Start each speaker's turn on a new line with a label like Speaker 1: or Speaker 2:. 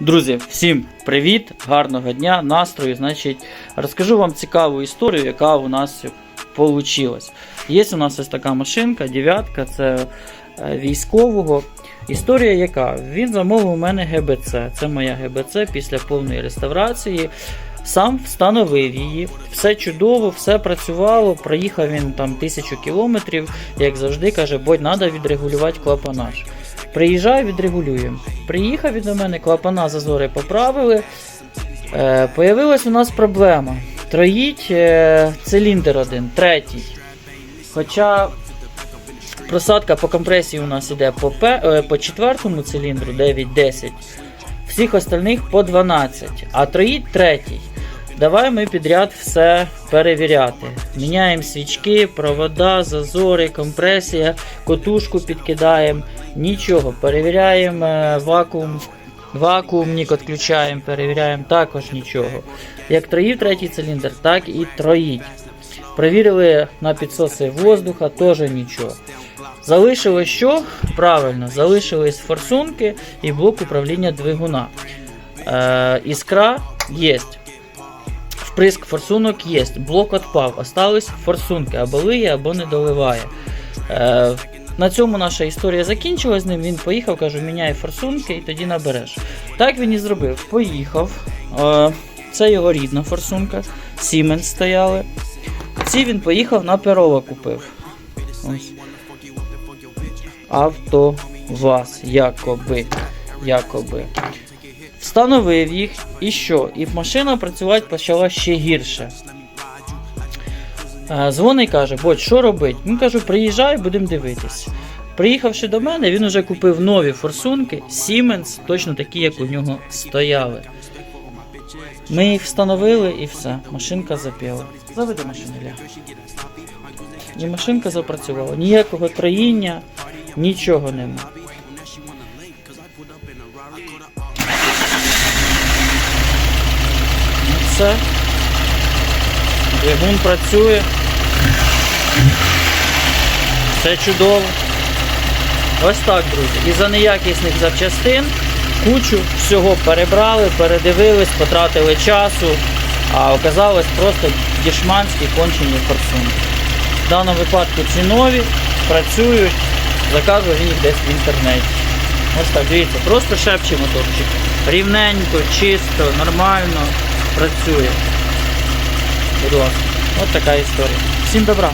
Speaker 1: Друзі, всім привіт, гарного дня, настрою. Значить, розкажу вам цікаву історію, яка у нас вийшла. Є у нас ось така машинка, дев'ятка, це е, військового. Історія яка? Він замовив у мене ГБЦ. Це моя ГБЦ після повної реставрації. Сам встановив її, все чудово, все працювало. Проїхав він там тисячу кілометрів, як завжди каже, бо треба відрегулювати клапанаж. Приїжджаю, відрегулюємо. Приїхав він до мене, клапана зазори поправили. Е, появилась у нас проблема. Троїть е, циліндр один, третій. Хоча просадка по компресії у нас іде по, е, по четвертому циліндру 9-10, всіх остальних по 12, а троїть третій. Давай ми підряд все перевіряти. Міняємо свічки, провода, зазори, компресія, котушку підкидаємо. Нічого, перевіряємо е, вакуум, вакуумник відключаємо, перевіряємо також нічого. Як троїв третій циліндр, так і троїть. Провірили на підсоси воздуха, теж нічого. Залишили що? Правильно, залишились форсунки і блок управління двигуна. Е, іскра є. Вприск форсунок є. Блок відпав. Остались форсунки, або лиє, або не доливає. Е, на цьому наша історія закінчилась з ним. Він поїхав, кажу, міняй форсунки і тоді набереш. Так він і зробив. Поїхав. Е, це його рідна форсунка. Siemens стояли. Ці він поїхав на Перова купив. Ось. АвтоВАЗ, якоби. Якоби. Встановив їх і що? І машина працювати почала ще гірше. Е, Дзвонить каже, Бодь, що робить? Він кажу, приїжджай, будемо дивитись. Приїхавши до мене, він вже купив нові форсунки Siemens, точно такі, як у нього стояли. Ми їх встановили і все. Машинка запіла. Заведи машину, Ля. І машинка запрацювала. Ніякого троїння, нічого нема. Все. Двигун працює. Все чудово. Ось так, друзі. І за неякісних запчастин кучу всього перебрали, передивились, потратили часу, а оказалось просто дішманські кончені форсунки. В даному випадку ці нові, працюють, заказував їх десь в інтернеті. Ось так, дивіться, просто шепче моторчик. Рівненько, чисто, нормально працює. Будь ласка, от така історія. Всім добра!